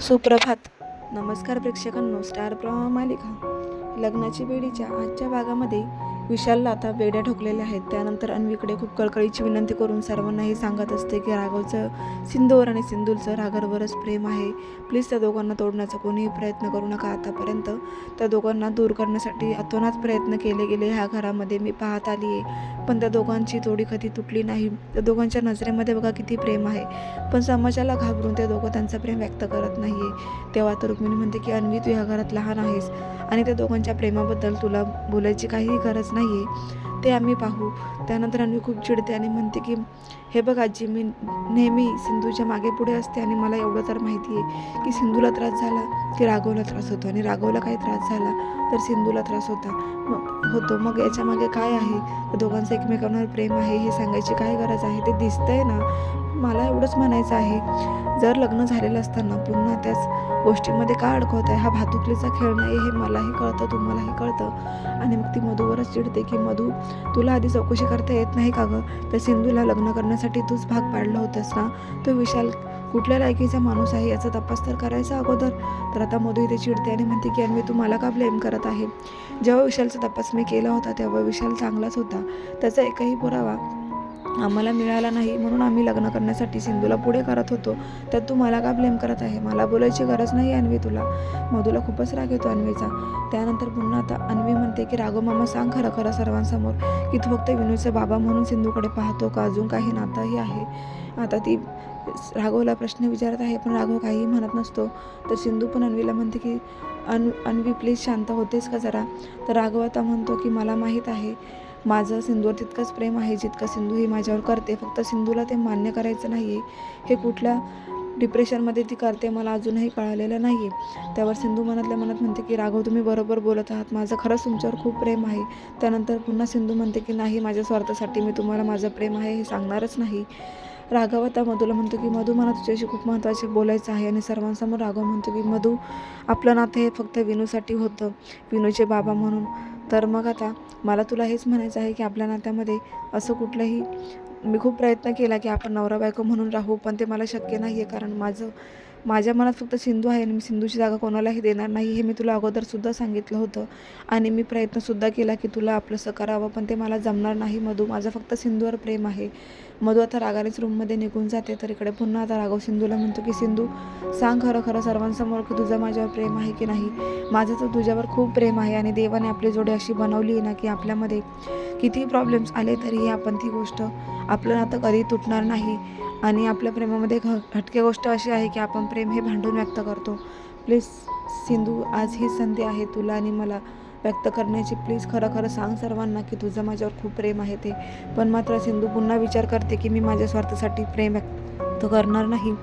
सुप्रभात. नमस्कार प्रेक्षकांनो स्टार प्रवाह मालिका. लग्नाची बेडीच्या आजच्या भागामध्ये विशालला आता बेड्या ठोकलेल्या आहेत. त्यानंतर अन्वीकडे खूप कळकळीची विनंती करून सर्वांना हे सांगत असते की राघवचं सिंधूवर आणि सिंधूलचं राघरवरच प्रेम आहे. प्लीज त्या दोघांना तोडण्याचा कोणीही प्रयत्न करू नका आतापर्यंत. त्या दोघांना दूर करण्यासाठी अतोनात प्रयत्न केले गेले ह्या घरामध्ये मी पाहत आली आहे. पण त्या दोघांची तोडी कधी तुटली नाही. त्या दोघांच्या नजरेमध्ये बघा किती प्रेम आहे. पण समाजाला घाबरून ते दोघं त्यांचं प्रेम व्यक्त करत नाही आहे तेव्हा तर रुक्मिणी म्हणते की अन्वी तू ह्या घरात लहान आहेस आणि त्या दोघांच्या प्रेमाबद्दल तुला बोलायची काहीही गरज नाही आहे ते आम्ही पाहू. त्यानंतर आम्ही खूप चिडते आणि म्हणते की हे बघ आजी मी नेहमी सिंधूच्या मागे पुढे असते आणि मला एवढं तर माहिती आहे की सिंधूला त्रास झाला की राघवला त्रास होतो आणि राघवला काही त्रास झाला तर सिंधूला त्रास होता. मग होतो. मग याच्यामागे काय आहे? तर दोघांचं एकमेकांवर प्रेम आहे हे सांगायची काय गरज आहे? ते दिसतंय ना? मला एवढंच म्हणायचं आहे. जर लग्न झालेलं असताना पुन्हा त्याच गोष्टीमध्ये का अडकवत आहे? हा भातुकलीचा खेळ नाही हे मलाही कळतं तुम्हालाही कळतं. आणि मग ती मधूवरच चिडते की मधू तुला आधी चौकशी करता येत नाही का गं? तर सिंधूला लग्न करण्यासाठी तूच भाग पाडलं होतंस ना? तो विशाल कुठल्या लायकीचा माणूस आहे याचा तपास तर करायचा अगोदर. तर आता मधू इथे चिडते आणि म्हणते की अन्वी तू मला का ब्लेम करत आहे? जेव्हा विशालचा तपास मी केला होता तेव्हा विशाल चांगलाच होता. त्याचा एकही पुरावा आम्हाला मिळाला नाही म्हणून आम्ही लग्न करण्यासाठी सिंधूला पुढे करत होतो. तर तू मला का ब्लेम करत आहे? मला बोलायची गरज नाही अन्वी तुला. मधूला खूपच राग येतो अन्वीचा. त्यानंतर पुन्हा आता अन्वी म्हणते की राघव मामा सांग खरं खरं सर्वांसमोर की तू फक्त विनूचा बाबा म्हणून सिंधूकडे पाहतो का? अजून काही नातंही आहे. आता ती राघवला प्रश्न विचारत आहे पण राघव काहीही म्हणत नसतो. तर सिंधू पण अन्वीला म्हणते की अन अन्वी प्लीज शांत होतेस का जरा? तर राघव आता म्हणतो की मला माहीत आहे. माझं सिंधूवर तितकंच प्रेम आहे जितकं सिंधू ही माझ्यावर करते. फक्त सिंधूला ते मान्य करायचं नाही आहे हे कुठल्या डिप्रेशनमध्ये ती करते मला अजूनही कळालेलं नाही आहे त्यावर सिंधू मनातल्या मनात म्हणते की राघव तुम्ही बरोबर बोलत आहात. माझं खरंच तुमच्यावर खूप प्रेम आहे. त्यानंतर पुन्हा सिंधू म्हणते की नाही माझ्या स्वार्थासाठी मी तुम्हाला माझं प्रेम आहे हे सांगणारच नाही. राघव आता मधूला म्हणतो की मधू मला तुझ्याशी खूप महत्त्वाचे बोलायचं आहे. आणि सर्वांसमोर राघव म्हणतो की मधू आपलं नातं हे फक्त विनूसाठी होतं. विनूचे बाबा म्हणून तर मग आता मला तुला हेच म्हणायचं आहे की आपल्या नात्यामध्ये असं कुठलंही मी खूप प्रयत्न केला की आपण नवरा बायको म्हणून राहू पण ते मला शक्य नाही आहे कारण माझं माझ्या मनात फक्त सिंधू आहे आणि मी सिंधूची जागा कोणालाही देणार नाही हे मी तुला अगोदरसुद्धा सांगितलं होतं. आणि मी प्रयत्नसुद्धा केला की तुला आपलंसं करावं पण ते मला जमणार नाही मधू. माझं फक्त सिंधूवर प्रेम आहे. मधू आता रागानेच रूममध्ये निघून जाते तर इकडे पुन्हा आता राघव सिंधूला म्हणतो की सिंधू सांग खरं खरं सर्वांसमोर की तुझं माझ्यावर प्रेम आहे की नाही? माझं तर तुझ्यावर खूप प्रेम आहे आणि देवाने आपली जोडी अशी बनवली आहे ना की आपल्यामध्ये किती प्रॉब्लेम्स आले तरीही आपण ती गोष्ट आपलं नातं कधी तुटणार नाही. आणि आपल्या प्रेमामध्ये घ हटके गोष्ट अशी आहे की आपण प्रेम हे भांडून व्यक्त करतो. प्लीज सिंधू आज ही संधी आहे तुला आणि मला व्यक्त करण्याची. प्लीज खरं खरं सांग सर्वांना की तुझं माझ्यावर खूप प्रेम आहे ते. पण मात्र सिंधू पुन्हा विचार करते की मी माझ्या स्वार्थासाठी प्रेम व्यक्त करणार नाही.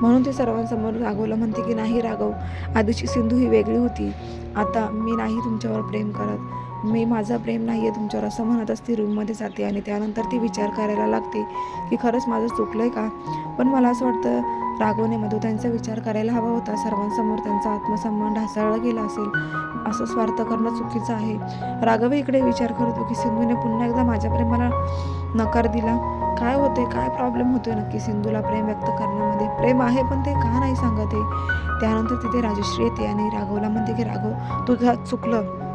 म्हणून ते सर्वांसमोर राघवला म्हणते की नाही राघव आधीची सिंधू ही वेगळी होती. आता मी नाही तुमच्यावर प्रेम करत. मी माझं प्रेम नाही आहे तुमच्यावर असं म्हणतच ती रूममध्ये जाते आणि त्यानंतर ती विचार करायला लागते की खरंच माझं चुकलं आहे का? पण मला असं वाटतं राघवने मधू त्यांचा विचार करायला हवा होता. सर्वांसमोर त्यांचा आत्मसन्मान ढासळला गेला असेल असं स्वार्थ करणं चुकीचं आहे. राघव इकडे विचार करतो की सिंधूने पुन्हा एकदा माझ्या प्रेमाला नकार दिला. काय होते काय प्रॉब्लेम होतोय नक्की सिंधूला प्रेम व्यक्त करण्यामध्ये? प्रेम आहे पण ते का नाही सांगत आहे? त्यानंतर तिथे राजश्री येते आणि राघवला म्हणते की राघव तुझं चुकलं.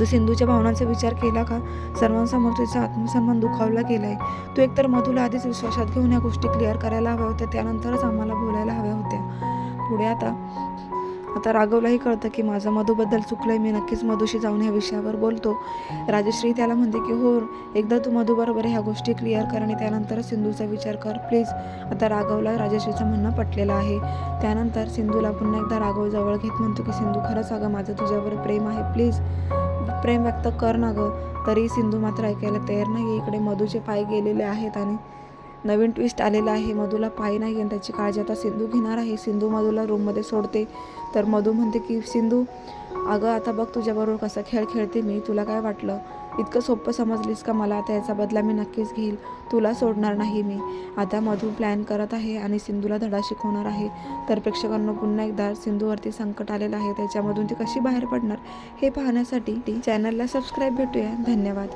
तू सिंधूच्या भावनांचा विचार केला का? सर्वांसमोर तुझा आत्मसन्मान दुखावला गेला आहे तू एकतर मधूला आधीच विश्वासात घेऊन या गोष्टी क्लिअर करायला हव्या होत्या त्यानंतरच आम्हाला बोलायला हव्या होत्या. पुढे आता आता राघवलाही कळतं की माझं मधूबद्दल चुकलं आहे मी नक्कीच मधूशी जाऊन ह्या विषयावर बोलतो. राजश्री त्याला म्हणते की हो एकदा तू मधूबरोबर ह्या गोष्टी क्लिअर कर आणि त्यानंतरच सिंधूचा विचार कर प्लीज आता राघवला राजश्रीचं म्हणणं पटलेलं आहे. त्यानंतर सिंधूला पुन्हा एकदा राघव जवळ घेत म्हणतो की सिंधू खरंच अगं माझं तुझ्यावर प्रेम आहे प्लीज प्रेम व्यक्त कर ना गं. तरी सिंधू मात्र ऐकायला तयार नाही इकडे मधूचे पाय गेलेले आहेत आणि नवीन ट्विस्ट आलेला आहे. मधूला पाय नाही आणि त्याची काळजी आता सिंधू घेणार आहे. सिंधू मधूला रूममध्ये सोडते. तर मधू म्हणते की सिंधू अगं आता बघ तुझ्याबरोबर कसा खेळ खेळते मी. तुला काय वाटलं? इतकं सोपं समजलीस का मला? आता याचा बदला मी नक्कीच घेईल. तुला सोडणार नाही मी. आता मधू प्लॅन करत आहे आणि सिंधूला धडा शिकवणार आहे. तर प्रेक्षकांना पुन्हा एकदा सिंधूवरती संकट आलेलं आहे. त्याच्यामधून ती कशी बाहेर पडणार हे पाहण्यासाठी चॅनलला सबस्क्राईब भेटूया. धन्यवाद.